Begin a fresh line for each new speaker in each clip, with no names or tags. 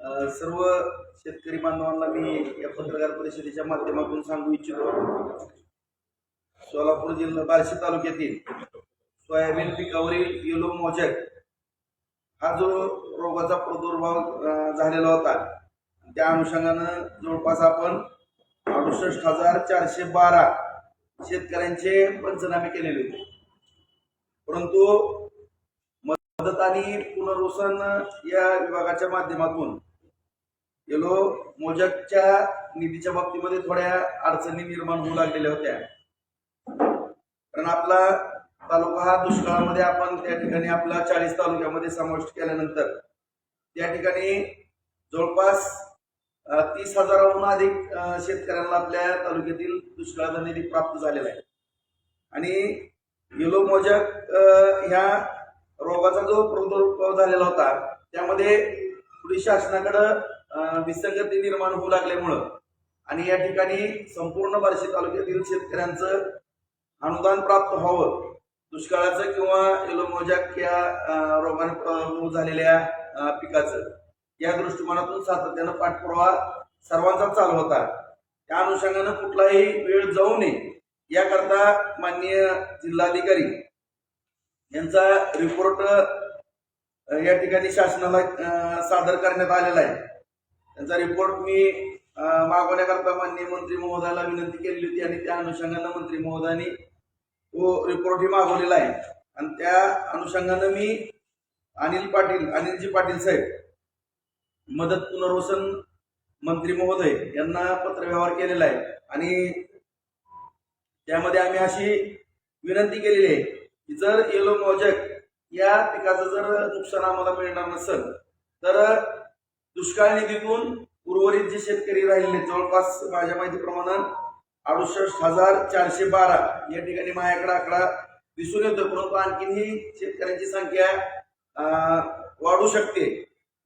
सर्व शेतकरी बांधवांना मी या पत्रकार परिषदेच्या माध्यमातून सांगू इच्छितो. सोलापूर जिल्हा बार्शी तालुक्यातील सोयाबीन पिकावरील येलो मोजॅक हा जो रोगाचा प्रादुर्भाव झालेला होता त्या अनुषंगानं जवळपास आपण अडुसष्ट हजार चारशे बारा शेतकऱ्यांचे पंचनामे केलेले होते. परंतु मदत आणि पुनर्वसन या विभागाच्या माध्यमातून येलो मोजकच्या निधीच्या बाबतीमध्ये थोड्या अडचणी निर्माण होऊ लागलेल्या होत्या. कारण आपला तालुका हा दुष्काळामध्ये आपण त्या ठिकाणी आपला चाळीस तालुक्यामध्ये समाविष्ट केल्यानंतर त्या ठिकाणी जवळपास तीस हजाराहून अधिक शेतकऱ्यांना आपल्या तालुक्यातील दुष्काळाचा निधी प्राप्त झालेला आहे. आणि येलो मोजक ह्या रोगाचा जो प्रादुर्भाव झालेला होता त्यामध्ये पुढील शासनाकडं विसंगती निर्माण होऊ लागल्यामुळं. आणि या ठिकाणी संपूर्ण बार्शी तालुक्यातील शेतकऱ्यांचं अनुदान प्राप्त व्हावं दुष्काळाचं किंवा एलोमोजॅक या रोगाने झालेल्या पिकाचं. या दृष्टिकोनातून सातत्यानं पाठपुरावा सर्वांचा चालू होता. त्या अनुषंगानं कुठलाही वेळ जाऊ नये याकरता माननीय जिल्हाधिकारी यांचा रिपोर्ट या ठिकाणी शासनाला सादर करण्यात आलेला आहे. त्यांचा रिपोर्ट मी मागवण्याकरता माननीय मंत्री महोदयाला विनंती केलेली होती आणि त्या अनुषंगानं मंत्री महोदयांनी तो रिपोर्टही मागवलेला आहे. आणि त्या अनुषंगानं मी अनिल पाटील अनिलजी पाटील साहेब मदत पुनर्वसन मंत्री महोदय यांना पत्रव्यवहार केलेला आहे. आणि त्यामध्ये आम्ही अशी विनंती केलेली आहे की जर येलो मोजक या पिकाचं जर नुकसान आम्हाला मिळणार नसेल तर दुष्काळ निधीतून उर्वरित जे शेतकरी राहिलेले जवळपास माझ्या माहितीप्रमाणे अडुसष्ट हजार चारशे बारा या ठिकाणी माझ्याकडे आकडा दिसून येतो. परंतु आणखीनही शेतकऱ्यांची संख्या वाढू शकते.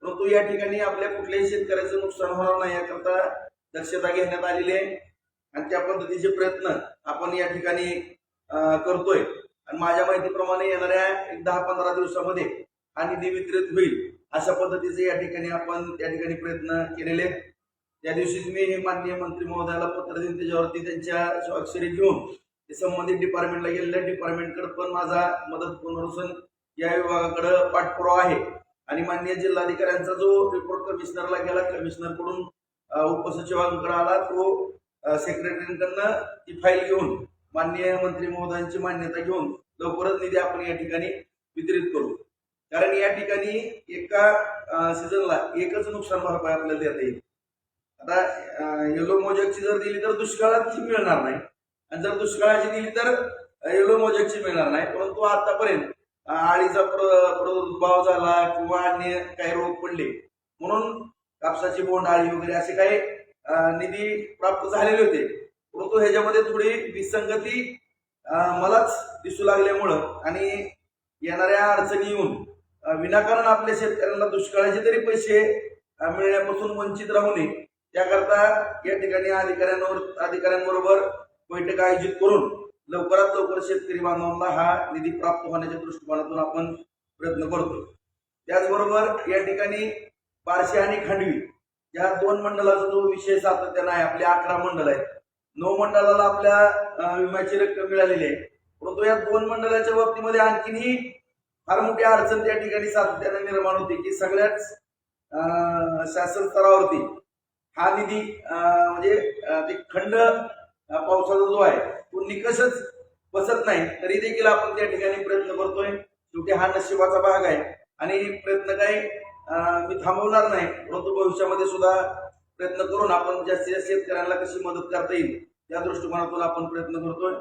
परंतु या ठिकाणी आपल्या कुठल्याही शेतकऱ्याचं नुकसान होणार नाही याकरता दक्षता घेण्यात आलेली आहे. आणि त्या पद्धतीचे प्रयत्न आपण या ठिकाणी करतोय. आणि माझ्या माहितीप्रमाणे येणाऱ्या एक दहा पंधरा दिवसामध्ये हा निधी वितरित होईल. अशा पद्धतीचे या ठिकाणी आपण त्या ठिकाणी प्रयत्न केलेले आहेत. त्या दिवशीच मी हे माननीय मंत्री महोदयाला पत्र देऊन त्याच्यावरती त्यांच्या स्वाक्षरी घेऊन ते संबंधित डिपार्टमेंटला गेलेल्या डिपार्टमेंटकडे पण माझा मदत पुनर्वसन या विभागाकडे पाठपुरावा आहे. आणि माननीय जिल्हाधिकाऱ्यांचा जो रिपोर्ट कमिशनरला गेला कमिशनरकडून उपसचिवांकडे आला तो सेक्रेटरीकडनं ती फाईल घेऊन माननीय मंत्री महोदयांची मान्यता घेऊन लवकरच निधी आपण या ठिकाणी वितरित करू. कारण या ठिकाणी एका सीझनला एकच नुकसान भरपाई आपल्याला देता येईल. आता येलो मोजकची जर दिली तर दुष्काळाची मिळणार नाही. आणि जर दुष्काळाची दिली तर येलो मोजकची मिळणार नाही. परंतु आतापर्यंत आळीचा प्र- प्रादुर्भाव झाला किंवा अन्य काही रोग पडले म्हणून कापसाची बोंड आळी वगैरे असे काही निधी प्राप्त झालेले होते. परंतु ह्याच्यामध्ये थोडी विसंगती मलाच दिसू लागल्यामुळं आणि येणाऱ्या अडचणी येऊन विनाकारण आपल्या शेतकऱ्यांना दुष्काळाचे तरी पैसे मिळण्यापासून वंचित राहू नये. त्याकरता या ठिकाणी अधिकाऱ्यांवर अधिकाऱ्यांबरोबर बैठक आयोजित करून लवकरात लवकर शेतकरी बांधवांना हा निधी प्राप्त होण्याच्या दृष्टिकोनातून आपण प्रयत्न करतो त्याचबरोबर या ठिकाणी पारशी आणि खांडवी या दोन मंडळाचा जो विषय सातत्यानं आहे आपले अकरा मंडळ आहेत. नऊ मंडळाला आपल्या विम्याची रक्कम मिळालेली आहे. परंतु या दोन मंडळाच्या बाबतीमध्ये आणखीनही फार मोठी अडचण त्या ठिकाणी सातत्याने निर्माण होते की सगळ्याच शासन स्तरावरती हा निधी म्हणजे ते खंड पावसाचा जो आहे तो निकषच बसत नाही. तरी देखील आपण त्या ठिकाणी प्रयत्न करतोय. शेवटी हा नशिबाचा भाग आहे. आणि प्रयत्न काही मी थांबवणार नाही. परंतु भविष्यामध्ये सुद्धा प्रयत्न करून आपण जास्तीत जास्त शेतकऱ्यांना कशी मदत करता येईल या दृष्टिकोनातून आपण प्रयत्न करतोय.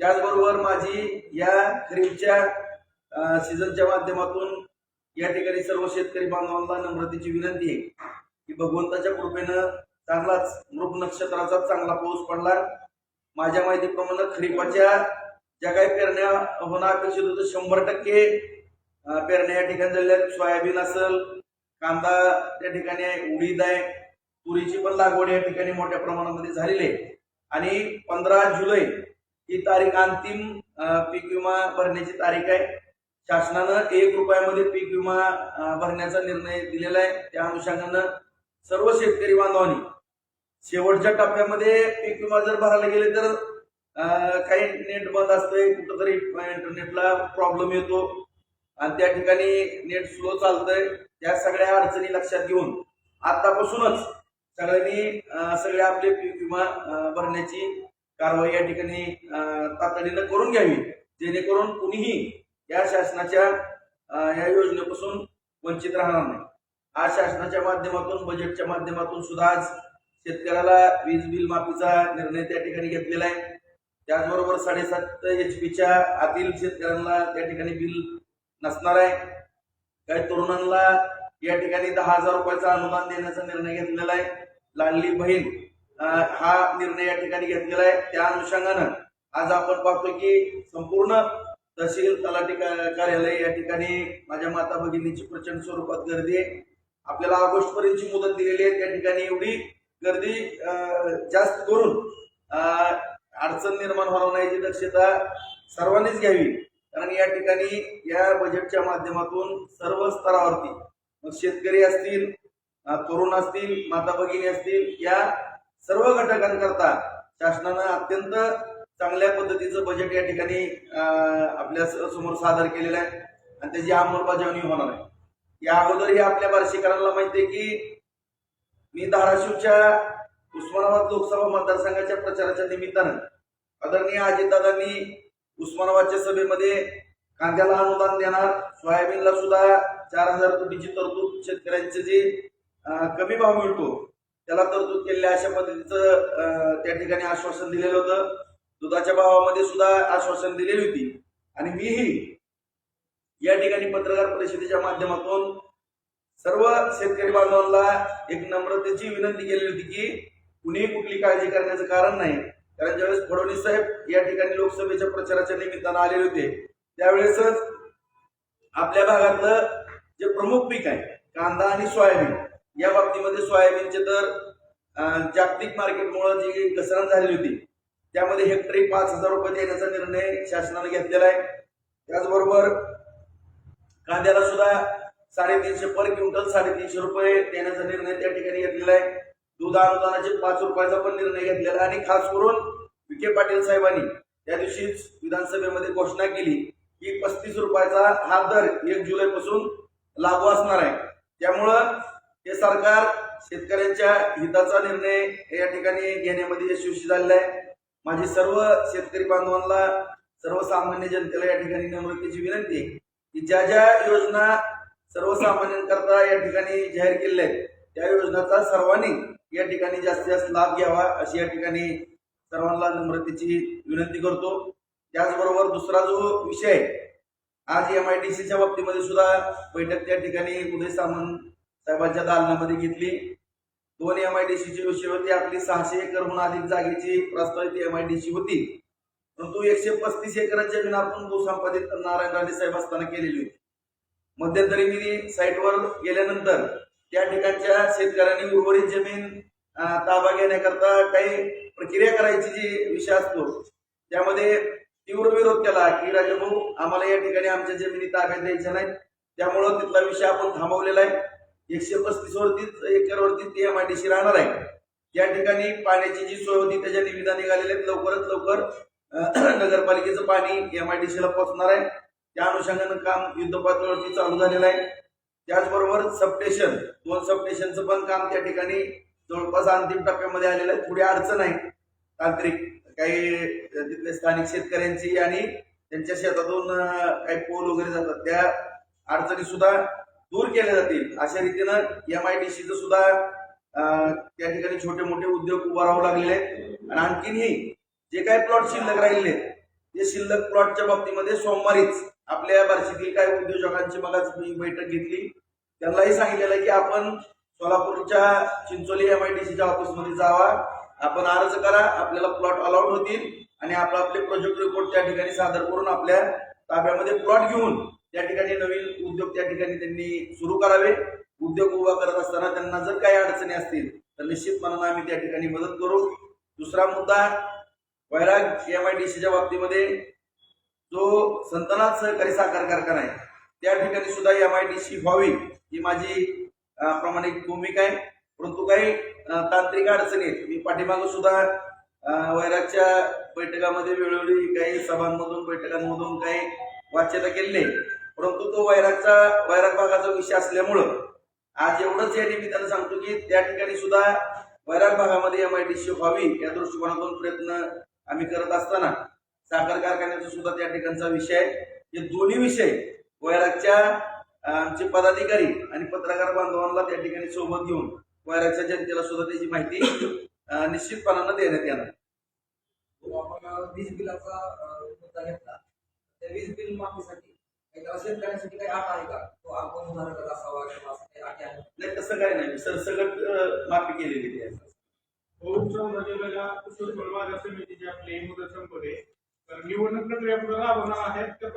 त्याचबरोबर माझी या खरीपच्या सीझनच्या माध्यमातून या ठिकाणी सर्व शेतकरी बांधवांना नम्रतेची विनंती आहे की भगवंताच्या कृपेनं चांगलाच मृग नक्षत्राचा चांगला पाऊस पडला. माझ्या माहितीप्रमाणे खरीपाच्या ज्या काही पेरण्या होणं अपेक्षित होतं शंभर टक्के पेरण्या या ठिकाणी झालेल्या आहेत. सोयाबीन असेल कांदा त्या ठिकाणी उडीद आहे तुरीची पण लागवड या ठिकाणी मोठ्या प्रमाणामध्ये झालेली आहे. आणि पंधरा जुलै ही तारीख अंतिम पीक विमा भरण्याची तारीख आहे. शासनानं एक रुपयामध्ये पीक विमा भरण्याचा निर्णय दिलेला आहे. त्या अनुषंगानं सर्व शेतकरी बांधवांनी शेवटच्या टप्प्यामध्ये पीक विमा जर भरायला गेले तर काही नेट बंद असतंय कुठंतरी इंटरनेटला प्रॉब्लेम येतो. आणि त्या ठिकाणी नेट स्लो चालतंय. त्या सगळ्या अडचणी लक्षात घेऊन आतापासूनच सगळ्यांनी सगळे आपले पीक विमा भरण्याची कारवाई या ठिकाणी तातडीनं करून घ्यावी. जेणेकरून कुणीही या शासनाच्या या योजनेपासून वंचित राहणार नाही. आज शासनाच्या माध्यमातून बजेटच्या माध्यमातून सुद्धा आज शेतकऱ्याला वीज बिल माफीचा निर्णय त्या ठिकाणी घेतलेला आहे. त्याचबरोबर साडेसात एच पीच्या आतील शेतकऱ्यांना त्या ठिकाणी बिल नसणार आहे. काही तरुणांना या ठिकाणी दहा हजार रुपयाचा अनुदान देण्याचा निर्णय घेतलेला आहे. लाडली बहीण हा निर्णय या ठिकाणी घेतलेला आहे. त्या अनुषंगानं आज आपण पाहतो की संपूर्ण तहसील तलाठी का- कार्यालय या ठिकाणी माझ्या माता भगिनीची प्रचंड स्वरूपात गर्दी आहे. आपल्याला ऑगस्टपर्यंतची मुदत दिलेली आहे. त्या ठिकाणी एवढी गर्दी जास्त करून अडचण निर्माण होणार नाही दक्षता सर्वांनीच घ्यावी. कारण या ठिकाणी या बजेटच्या माध्यमातून सर्व स्तरावरती मग शेतकरी असतील तरुण असतील माता भगिनी असतील या सर्व घटकांकरता शासनानं अत्यंत चांगल्या पद्धतीचं बजेट या ठिकाणी आपल्यासमोर सादर केलेलं आहे. आणि त्याची अंमलबजावणी होणार आहे. या अगोदरही आपल्या बार्शीकरांना माहिती आहे की मी धाराशिवच्या उस्मानाबाद लोकसभा मतदारसंघाच्या प्रचाराच्या निमित्तानं आदरणीय अजितदादांनी उस्मानाबादच्या सभेमध्ये कांद्याला अनुदान देणार. सोयाबीनला सुद्धा चार हजार कोटीची तरतूद शेतकऱ्यांचे जे कमी भाव मिळतो त्याला तरतूद केलेल्या अशा पद्धतीचं त्या ठिकाणी आश्वासन दिलेलं होतं. दुधाच्या भावामध्ये सुद्धा आश्वासन दिलेली होती. आणि मीही या ठिकाणी पत्रकार परिषदेच्या माध्यमातून सर्व शेतकरी बांधवांना एक नम्रतेची विनंती केलेली होती की कुणीही कुठली काळजी करण्याचं कारण नाही. कारण ज्यावेळेस फडणवीस साहेब या ठिकाणी लोकसभेच्या प्रचाराच्या निमित्तानं आलेले होते त्यावेळेसच आपल्या भागातलं जे प्रमुख पीक आहे कांदा आणि सोयाबीन या बाबतीमध्ये सोयाबीनचे तर जागतिक मार्केटमुळे जी घसरण झालेली होती त्यामध्ये हेक्टरी पाच हजार रुपये देण्याचा निर्णय शासनाने घेतलेला आहे. त्याचबरोबर कांद्याला सुद्धा साडेतीनशे पर क्विंटल साडेतीनशे रुपये देण्याचा निर्णय त्या ठिकाणी घेतलेला आहे. दूध अनुदानाचे पाच रुपयाचा पण निर्णय घेतलेला आहे. आणि खास करून विखे पाटील साहेबांनी त्या दिवशीच विधानसभेमध्ये घोषणा केली की पस्तीस रुपयाचा हा दर एक जुलै पासून लागू असणार आहे. त्यामुळं हे सरकार शेतकऱ्यांच्या हिताचा निर्णय या ठिकाणी घेण्यामध्ये यशस्वी झालेला आहे. माझी सर्व शेतकरी बांधवांना सर्वसामान्य जनतेला या ठिकाणी नम्रतेची विनंती आहे की ज्या ज्या योजना सर्वसामान्यांकरता या ठिकाणी जाहीर केलेल्या आहेत त्या योजनाचा सर्वांनी या ठिकाणी जास्तीत जास्त लाभ घ्यावा अशी या ठिकाणी सर्वांना नम्रतेची विनंती करतो. त्याचबरोबर दुसरा जो विषय आहे, आज एम आय डी सीच्या बाबतीमध्ये सुद्धा बैठक त्या ठिकाणी उदय सामंत साहेबांच्या दालनामध्ये घेतली. दोन एम आय डी सीची विषय होती आपली सहाशे एकरहून अधिक जागेची प्रस्तावित एम आय डी सी होती. परंतु एकशे पस्तीस एकर जमीन आपण भूसंपादित नारायण राणे साहेब असताना केलेली होती. मध्यंतरी मी साईटवर गेल्यानंतर त्या ठिकाणच्या शेतकऱ्यांनी उर्वरित जमीन ताबा घेण्याकरता काही प्रक्रिया करायची जी विषय असतो त्यामध्ये तीव्र विरोध केला की राजाभाऊ आम्हाला या ठिकाणी आमच्या जमिनी ताब्यात द्यायच्या नाहीत. त्यामुळं तिथला विषय आपण थांबवलेला आहे. एकशे पस्तीस वरतीच एकरवरती ती एम आय डी सी राहणार आहे. या ठिकाणी पाण्याची जी सोय होती त्याच्या निविदा निघालेल्या आहेत. लवकरच लवकर नगरपालिकेचं पाणी एम आय डी सीला पोहोचणार आहे. त्या अनुषंगानं काम युद्धपातळीवरती चालू झालेलं आहे. त्याचबरोबर सबस्टेशन दोन सबस्टेशनचं पण काम त्या ठिकाणी जवळपास अंतिम टप्प्यामध्ये आलेलं आहे. थोडी अडचण आहे. तांत्रिक काही तिथले स्थानिक शेतकऱ्यांची आणि त्यांच्या शेतातून काही पोल वगैरे जातात. त्या अडचणी सुद्धा दूर केल्या जातील. अशा रीतीनं एम आय डी सीचं सुद्धा त्या ठिकाणी छोटे मोठे उद्योग उभारावं लागलेले आहेत. आणि आणखीनही जे काही प्लॉट शिल्लक राहिले ते शिल्लक प्लॉटच्या बाबतीमध्ये सोमवारीच आपल्या बार्शीतील काही उद्योजकांची मलाच मी बैठक घेतली. त्यांनाही सांगितलेलं आहे की आपण सोलापूरच्या चिंचोली एम आय डी सीच्या ऑफिसमध्ये जावा. आपण अर्ज करा आपल्याला प्लॉट अलाउड होतील. आणि आपला आपले प्रोजेक्ट रिपोर्ट त्या ठिकाणी सादर करून आपल्या ताब्यामध्ये प्लॉट घेऊन त्या ठिकाणी नवीन उद्योग त्या ठिकाणी त्यांनी सुरू करावे. उद्योग उभा करत असताना त्यांना जर काही अडचणी असतील तर निश्चितपणानं आम्ही त्या ठिकाणी मदत करू. दुसरा मुद्दा वैराग एम आय डी सीच्या बाबतीमध्ये जो संतनाथ सहकारी साखर कारखाना आहे त्या ठिकाणी सुद्धा एम आय डी सी व्हावी ही माझी प्रामाणिक भूमिका आहे. परंतु काही तांत्रिक अडचणी आहेत. मी पाठीमागं सुद्धा अं, वैरागच्या बैठकामध्ये वेळोवेळी काही सभांमधून बैठकांमधून काही वाच्यता केलेली आहे परंतु तो वैरागचा वैराग भागाचा विषय असल्यामुळं आज एवढंच या निमित्तानं सांगतो की त्या ठिकाणी सुद्धा वैराग भागामध्ये एम आय डी सी व्हावी या दृष्टिकोनातून प्रयत्न आम्ही करत असताना साखर कारखान्याचा सुद्धा त्या ठिकाणचा विषय आहे. हे दोन्ही विषय वैरागच्या आमचे पदाधिकारी आणि पत्रकार बांधवांना त्या ठिकाणी सोबत घेऊन वैरागच्या जनतेला सुद्धा त्याची माहिती निश्चितपणानं देण्यात येणार.
वीज बिलाचा मुद्दा घेतला. त्या वीज बिल माफीसाठी काही त्याला शेतकऱ्यांसाठी काही अट आहे का? तो आपण असावा किंवा असं काही अटी आहे?
नाही तसं काही नाही. सरसकट माफी केलेली आहे.
समितीची आपली मुदत संपते तर निवडणूक प्रक्रिया पुढे राबवणार आहेत तर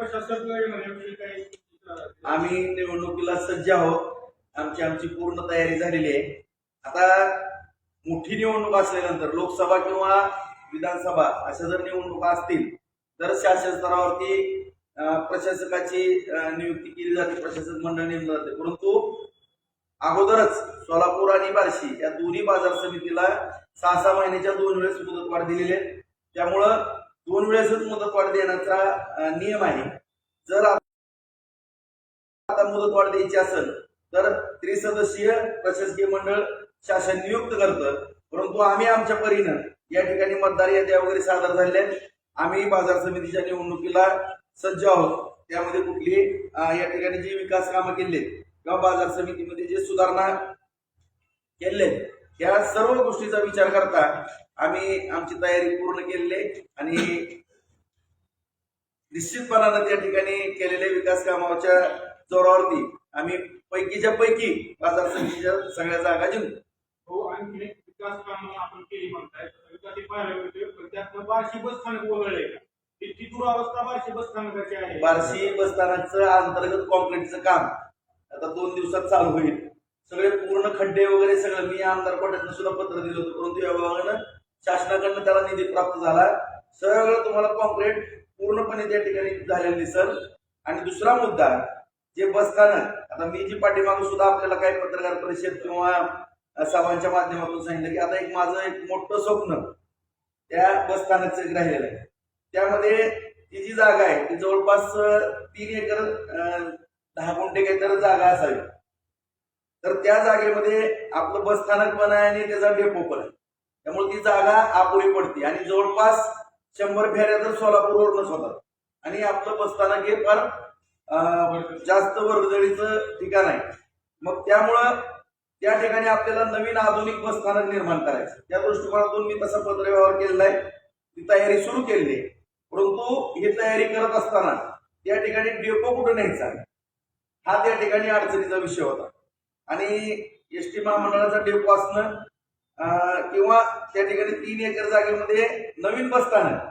काही
आम्ही निवडणुकीला सज्ज आहोत. आमची आमची पूर्ण तयारी झालेली आहे. आता मोठी निवडणूक असल्यानंतर लोकसभा किंवा विधानसभा अशा जर निवडणुका असतील तर शासन स्तरावरती प्रशासकाची नियुक्ती केली जाते प्रशासक मंडळ नेमलं जाते. परंतु अगोदरच सोलापूर आणि बार्शी या दोन्ही बाजार समितीला सहा सहा महिन्याच्या दोन वेळेस मुदतवाढ दिलेली आहे. त्यामुळं दोन वेळेसच मुदतवाढ देण्याचा नियम आहे. जर आता मुदतवाढ द्यायची असेल तर त्रिसदस्यीय प्रशासकीय मंडळ शासन नियुक्त करतं. परंतु आम्ही आमच्या परीनं या ठिकाणी मतदार याद्या वगैरे सादर झाल्या आहेत. आम्ही बाजार समितीच्या निवडणुकीला सज्ज आहोत. त्यामध्ये कुठली या ठिकाणी जी विकास कामं केले किंवा बाजार समितीमध्ये जे सुधारणा केले या सर्व गोष्टीचा विचार करता आम्ही आमची तयारी पूर्ण केलेली आणि निश्चितपणानं त्या ठिकाणी केलेल्या विकास कामाच्या जोरावरती आम्ही पैकीच्या पैकी बाजार समितीच्या सगळ्या जागा जिंकू.
हो आणखी विकास कामं आपण केली म्हणताय. पण बस स्थानक वगळलंय किती इतकी अवस्था बार्शी बस स्थानकाची आहे?
बार्शी बसस्थानकचं अंतर्गत कॉन्क्रीटचं काम आता दोन दिवसात चालू होईल. सगळे पूर्ण खड्डे वगैरे सगळं मी आमदार कोट्यातनं सुद्धा पत्र दिलं होतं परंतु या विभागानं शासनाकडनं त्याला निधी प्राप्त झाला. सगळं तुम्हाला कॉन्क्रीट पूर्णपणे त्या ठिकाणी झालेलं दिसल. आणि दुसरा मुद्दा जे बसस्थानक आता मी जी पाठीमागं सुद्धा आपल्याला काही पत्रकार परिषद किंवा सभांच्या माध्यमातून सांगितलं की आता एक माझं एक मोठं स्वप्न त्या बसस्थानकचं एक राहिलेलं आहे. त्यामध्ये ती जी जागा आहे ती जवळपास तीन एकर दहा गुंठे काहीतरी जागा असावी. तर त्या जागेमध्ये आपलं बसस्थानक पण आहे आणि त्याचा डेपो पण आहे. त्यामुळे ती जागा अपुरी पडते. आणि जवळपास शंभर फेऱ्या तर सोलापूरवरूनच होतात. आणि आपलं बसस्थानक हे फार जास्त वर्गदळीचं ठिकाण आहे. मग त्यामुळं त्या ठिकाणी आपल्याला नवीन आधुनिक बसस्थानक निर्माण करायचं त्या दृष्टिकोनातून मी तसा पत्रव्यवहार केलेला आहे. ती तयारी सुरू केलेली आहे. परंतु ही तयारी करत असताना त्या ठिकाणी डेपो कुठं न्यायचा? हा त्या ठिकाणी अडचणीचा विषय होता. आणि एस टी महामंडळाचा डेपो असणं किंवा त्या ठिकाणी तीन एकर जागेमध्ये नवीन बसस्थानक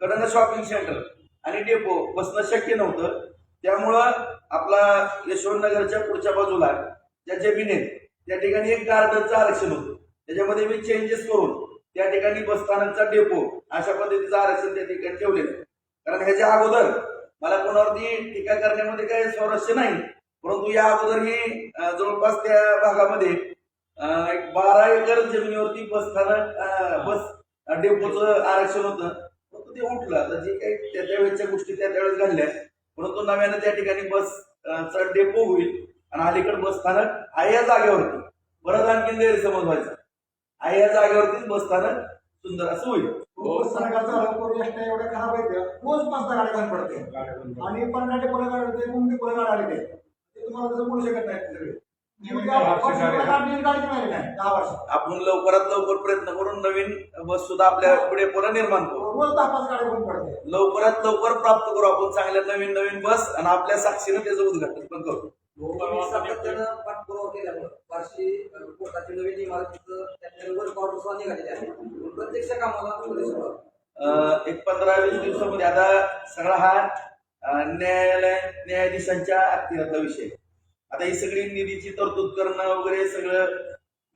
कडनं शॉपिंग सेंटर आणि डेपो बसणं शक्य नव्हतं. त्यामुळं आपला यशवंतनगरच्या पुढच्या बाजूला ज्या जमीन आहेत त्या ठिकाणी एक गार्डनचं आरक्षण होतं. त्याच्यामध्ये मी चेंजेस करून त्या ठिकाणी बसस्थानकचा डेपो अशा पद्धतीचं आरक्षण त्या ठिकाणी ठेवलेलं आहे. कारण ह्याच्या अगोदर मला कोणावरती टीका करण्यामध्ये काही स्वारस्य नाही परंतु या अगोदर ही जवळपास त्या भागामध्ये एक बारा एकर जमिनीवरती बसस्थानक बस डेपोचं आरक्षण होतं. परंतु ते उठलं. आता जे काही त्या त्यावेळेच्या गोष्टी त्या त्यावेळेस घडल्या परंतु नव्यानं त्या ठिकाणी बस डेपो होईल आणि अलीकडे बसस्थानक आहे या जागेवरती. परत आणखीन गैरसमज व्हायचा. आहे या जागेवरतीच बसस्थानक सुंदर असं होईल.
एवढ्या खराब आहेत रोज पाच दहा गाड्या बंद पडते. आणि पन्नाटे पुढे गाडी मुंबई पुढे गाडी आहे ते तुम्हाला तसं बोलू शकत नाही सगळे
वर्ष.
आपण लवकरात लवकर प्रयत्न करून नवीन बस सुद्धा आपल्या पुढे पुन्हा निर्माण करू. लवकरात लवकर प्राप्त करू आपण चांगल्या नवीन नवीन बस आणि आपल्या साक्षीनं त्याचं उद्घाटन पण करू.
सातत्यानं पाठपुरावा केल्यामुळे बार्शी अं, कोर्टाची नवीन इमारतीचं त्याच्या वर्क ऑर्डर सुद्धा निघालेली आहे. पण प्रत्यक्ष कामाला
एक पंधरा वीस दिवसामध्ये आता सगळा हा न्यायालय न्यायाधीशांच्या अखत्यारातला विषय. आता ही सगळी निधीची तरतूद करणं वगैरे सगळं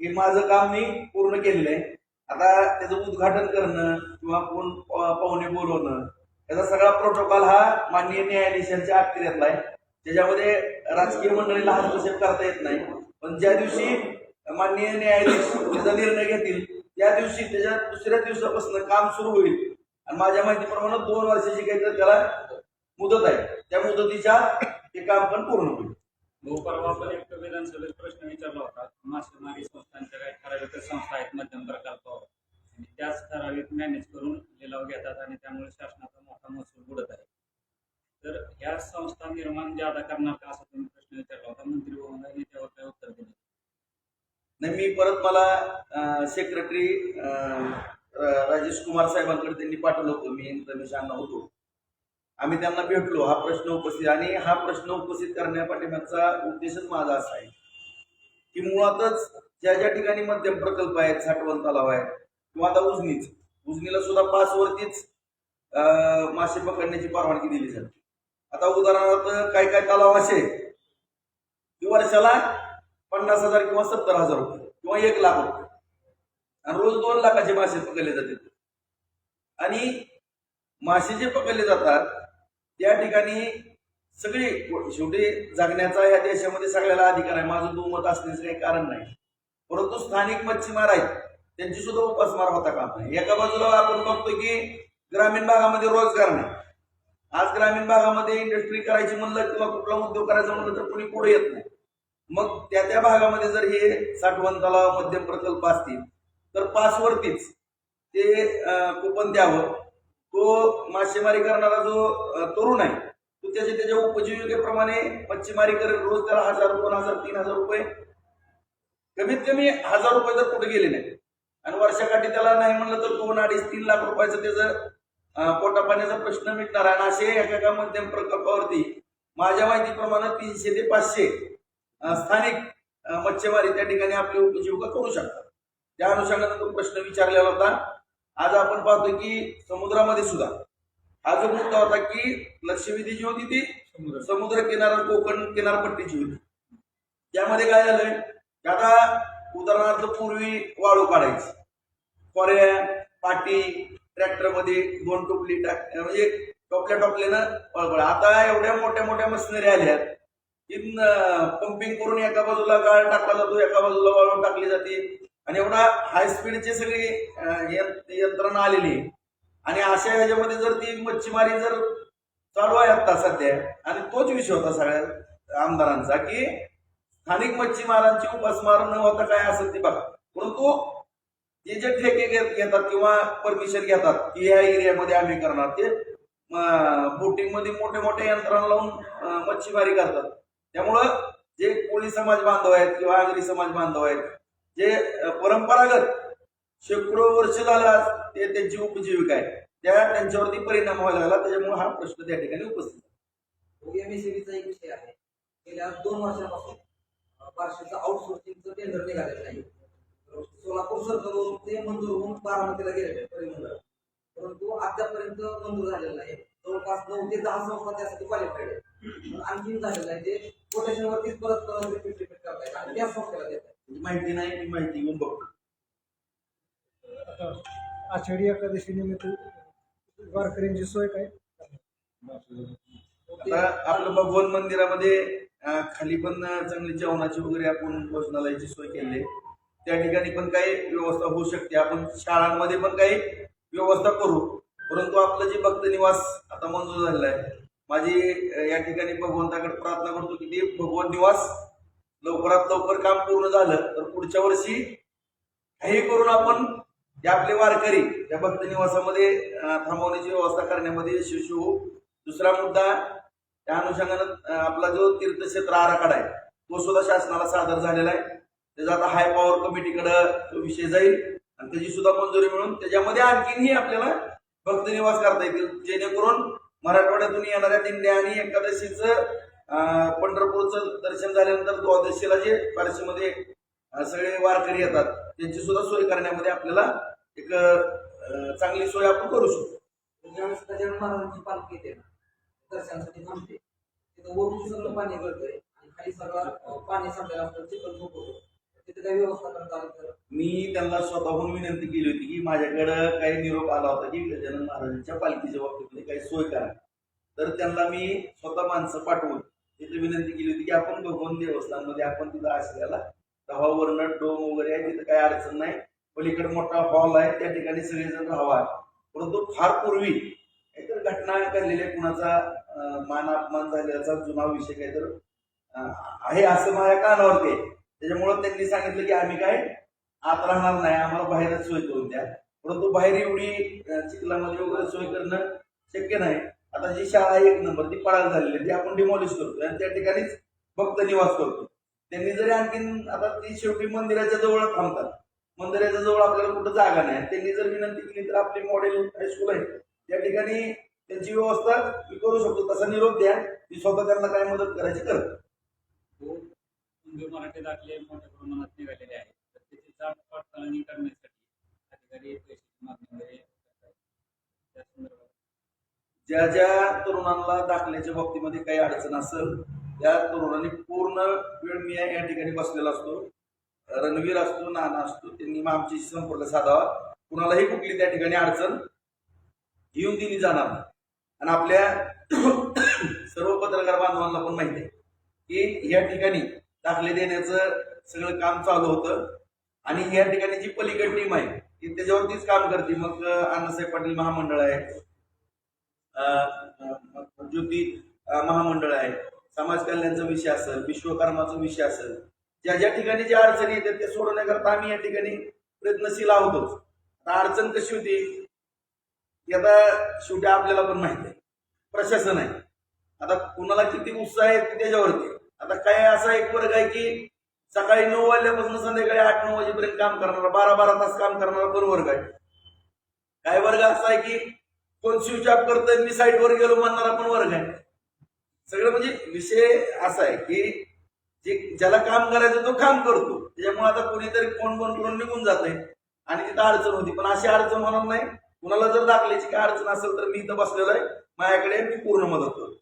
हे माझं काम मी पूर्ण केलेलं आहे. आता त्याचं उद्घाटन करणं किंवा कोण पाहुणे बोलवणं याचा सगळा प्रोटोकॉल हा माननीय न्यायाधीशांच्या अखत्यारातला आहे. त्याच्यामध्ये राजकीय मंडळीला हस्तक्षेप करता येत नाही. पण ज्या दिवशी माननीय न्यायाधीश त्याचा निर्णय घेतील त्या दिवशी त्याच्या दुसऱ्या दिवसापासून काम सुरू होईल. आणि माझ्या माहितीप्रमाणे दोन वर्षाची काहीतरी त्याला मुदत आहे. त्या मुदतीच्या ते काम पण पूर्ण होईल.
भाऊ परवा पण एक विधानसभेत प्रश्न विचारला होता. मासेमारी संस्थांच्या काही ठराविक संस्था आहेत मध्यम प्रकल्पावर आणि त्याच ठराविक मॅनेज करून लिलाव घेतात आणि त्यामुळे शासनाचा मोठा महसूल बुडत आहे तर ह्या संस्था निर्माण करणार का असा तुम्ही प्रश्न विचारला होता. मंत्री भवनाने त्यावर काय उत्तर दिलं?
नाही मी परत मला सेक्रेटरी राजेश कुमार साहेबांकडे त्यांनी पाठवलं होतं. मी रमेश अण्णा होतो. आम्ही त्यांना भेटलो. हा प्रश्न उपस्थित आणि हा प्रश्न उपस्थित करण्यापाठीमागचा उद्देशच माझा असा आहे की मुळातच ज्या ज्या ठिकाणी मध्यम प्रकल्प आहेत साठवण तलाव आहेत किंवा आता उजनीच. उजनीला सुद्धा पाच वरतीच अं, मासे पकडण्याची परवानगी दिली जाते. आता उदाहरणार्थ काही काही तलाव असे की वर्षाला पन्नास हजार किंवा सत्तर हजार रुपये किंवा एक लाख रुपये. आणि रोज दोन लाखाचे मासे पकडले जातात. आणि मासे जे पकडले जातात त्या ठिकाणी सगळी शेवटी जगण्याचा या देशामध्ये सगळ्याला अधिकार आहे. माझं दुमत असण्याचं काही कारण नाही. परंतु स्थानिक मच्छीमार आहेत त्यांची सुद्धा उपासमार होता का नाही एका बाजूला आपण बघतो की ग्रामीण भागामध्ये रोजगार नाही. आज ग्रामीण भागामध्ये इंडस्ट्री करायची म्हणलं किंवा कुठला उद्योग करायचा म्हणलं तर कोणी पुढे येत नाही. मग त्या त्या भागामध्ये जर हे साठवण तलाव मध्यम प्रकल्प असतील तर पासवरतीच ते कुपन द्यावं. तो मासेमारी करणारा जो तरुण आहे तो त्याच्या त्याच्या उपजीविकेप्रमाणे मच्छीमारी करेल रोज त्याला हजार दोन हजार तीन हजार रुपये. कमीत कमी हजार रुपये जर कुठे गेले नाही आणि वर्षाकाठी त्याला नाही म्हणलं तर दोन अडीच तीन लाख रुपयाचं त्याचं पोटापाण्याचा प्रश्न मिटणार आणि असे एका एका मध्यम प्रकल्पावरती माझ्या माहितीप्रमाणे तीनशे ते पाचशे स्थानिक मच्छीमारी त्या ठिकाणी आपली उपजीविका करू शकतात. त्या अनुषंगाने तो प्रश्न विचारलेला होता. आज आपण पाहतो की समुद्रामध्ये सुद्धा हा जो मुद्दा होता की लक्षवेधी जी होती ती
समुद्र.
समुद्र किनारा कोकण किनारपट्टीची होती. त्यामध्ये काय झालंय? की आता उदाहरणार्थ पूर्वी वाळू काढायची. कोऱ्या पाटी ट्रॅक्टरमध्ये दोन टोपली टाक म्हणजे टोपल्या टोपल्यानं पळपळ. आता एवढ्या मोठ्या मोठ्या मशिनरी आल्या की पंपिंग करून एका बाजूला गाळ टाकला जातो एका बाजूला वाळवून टाकली जाते. आणि एवढा हाय स्पीडची सगळी यंत्रणा आलेली आणि अशा ह्याच्यामध्ये जर ती मच्छीमारी जर चालू आहे आता सध्या आणि तोच विषय होता सगळ्या आमदारांचा की स्थानिक मच्छीमारांची उपासमार न होता काय असेल ते बघा. परंतु ते जे ठेके घेत घेतात किंवा परमिशन घेतात की या एरियामध्ये आम्ही करणार. ते बोटिंगमध्ये मोठे मोठे यंत्रणा लावून मच्छीमारी करतात. त्यामुळं जे कोळी समाज बांधव आहेत किंवा आगरी समाज बांधव आहेत जे परंपरागत शेकडो वर्ष झाला आज ते त्यांची उपजीविका आहे. त्या त्यांच्यावरती परिणाम व्हायला लागला. त्याच्यामुळे हा प्रश्न त्या ठिकाणी उपस्थित आहे.
हो, एक विषय आहे. गेल्या दोन वर्षापासून अं, बार्शीचं आउटसोर्सिंगचं टेंडर निघालेलं नाही सोलापूर सर्कलवरून ते मंजूर होऊन बारामतीला गेलेले परिमंडळ. परंतु अद्यापर्यंत मंजूर झालेलं नाही. जवळपास नऊ ते दहा संस्था त्यासाठी क्वालिफाईड पण आणखीन झालेलं नाही ते कोटेशनवरतीच परत रिपीट रिपीट करतायत आणि त्याच संस्थेला देत आहेत
माहिती नाही ती माहिती येऊन बघतो
आता आषाढी एकादशी निमित्त वारकऱ्यांची सोय काय?
आता आपलं भगवान मंदिरामध्ये खाली पण चांगली जेवणाची वगैरे आपण भोजनालयाची सोय केली आहे. त्या ठिकाणी पण काही व्यवस्था होऊ शकते. आपण शाळांमध्ये पण काही व्यवस्था करू. परंतु आपलं जे भक्त निवास आता मंजूर झालेलं आहे माझी या ठिकाणी भगवंताकडे प्रार्थना करतो की ते भगवत निवास लवकरात लवकर काम पूर्ण झालं तर पुढच्या वर्षी हे करून आपण जे आपले वारकरी त्या भक्त निवासामध्ये थांबवण्याची व्यवस्था करण्यामध्ये यशस्वी होऊ. दुसरा मुद्दा त्या अनुषंगानं आपला जो तीर्थक्षेत्र आराखडा आहे तो सुद्धा शासनाला सादर झालेला आहे. त्याचा आता हाय पॉवर कमिटीकडं तो विषय जाईल. आणि त्याची सुद्धा मंजुरी मिळून त्याच्यामध्ये आणखीनही आपल्याला भक्त निवास करता येतील. जेणेकरून मराठवाड्यातून येणाऱ्या दिंड्या आणि एकादशीचं पंढरपूरचं दर्शन झाल्यानंतर द्वादशीला जे बार्शीमध्ये सगळे वारकरी येतात त्यांची सुद्धा सोय करण्यामध्ये आपल्याला एक चांगली सोय आपण करू शकतो.
ज्यावेळेस गजानन महाराजांची पालखी येते दर्शनासाठी थांबते. तिथं वरून सगळं पाणी गळतंय आणि खाली सगळं पाणी संपलेलं असतं चिखल होतो तिथे काही व्यवस्था करता आली तर?
मी त्यांना स्वतःहून विनंती केली होती की माझ्याकडं काही निरोप आला होता की गजानन महाराजांच्या पालखीच्या बाबतीतली काही सोय करा. तर त्यांना मी स्वतः माणसं पाठवून तिथे विनंती केली होती की आपण भगवान देवस्थानमध्ये आपण तिथं आश्रयाला धावावरनं डोम वगैरे आहे तिथं काही अडचण नाही. पलीकडे मोठा हॉल आहे त्या ठिकाणी सगळेजण राहावा परंतु फार पूर्वी काहीतरी घटना घडलेल्या कुणाचा मान अपमान झाल्याचा जुना विषय काहीतरी आहे असं माझ्या कानावरती त्याच्यामुळं त्यांनी सांगितलं की आम्ही काय आत राहणार नाही आम्हाला बाहेरच सोय करून द्या. परंतु बाहेर एवढी चिखलामध्ये वगैरे सोय करणं शक्य नाही. आता जी शाळा एक नंबर ती पडायला झालेली आहे ती आपण डिमॉलिश करतो आणि त्या ठिकाणीच भक्त निवास करतो त्यांनी जरी आणखीन आता ती शेवटी मंदिराच्या जवळ थांबतात. मंदिराच्या जवळ आपल्याला कुठं जागा नाही. त्यांनी जर विनंती केली तर आपली मॉडेल हायस्कूल आहे. त्या ठिकाणी त्यांची व्यवस्था मी करू शकतो तसा निरोप द्या. मी स्वतः त्यांना काय मदत करायची करतो.
हिंदू मराठी दाखले मोठ्या प्रमाणात निघालेले आहेत. तर त्याची जात पडताळणी करण्यासाठी अधिकारी पैशाची मागणी वगैरे त्या संदर्भात.
ज्या ज्या तरुणांना दाखल्याच्या बाबतीमध्ये काही अडचण असेल त्या तरुणांनी पूर्ण वेळ मी या ठिकाणी बसलेला असतो. रणवीर असतो नाना असतो त्यांनी मग आमच्याशी संपर्क साधावा कुणालाही कुठली त्या ठिकाणी अडचण येऊन दिली जाणार नाही. आणि आपल्या सर्व पत्रकार बांधवांना पण माहिती आहे की या ठिकाणी दाखले देण्याचं सगळं काम चालू होतं. आणि या ठिकाणी जी पलीकड टीम आहे ती त्याच्यावरतीच काम करते. मग अण्णासाहेब पाटील महामंडळ आहे. ज्योती महामंडळ आहे. समाज कल्याणचा विषय असेल विश्वकर्माचा विषय असेल ज्या ज्या ठिकाणी ज्या अडचणी येतात त्या सोडवण्याकरता आम्ही या ठिकाणी प्रयत्नशील आहोतच. आता अडचण कशी होती? की आता शेवटी आपल्याला पण माहिती आहे. प्रशासन आहे. आता कुणाला किती उत्साह आहे त्याच्यावरती. आता काय असा एक वर्ग आहे की सकाळी नऊ वाजल्यापासून संध्याकाळी आठ नऊ वाजेपर्यंत काम करणारा बारा बारा तास काम करणारा पण वर्ग आहे. काय वर्ग असा आहे की कोण स्विच ऑफ करतोय मी साईटवर गेलो म्हणणारा पण वर्ग आहे. सगळं म्हणजे विषय असा आहे की जे ज्याला काम करायचं तो काम करतो. त्याच्यामुळे आता कोणीतरी फोन फोन करून निघून जाते आणि तिथं अडचण होती. पण अशी अडचण होणार नाही. कुणाला जर दाखल्याची काय अडचण असेल तर मी इथं बसलेलो आहे. माझ्याकडे मी पूर्ण मदत करतो.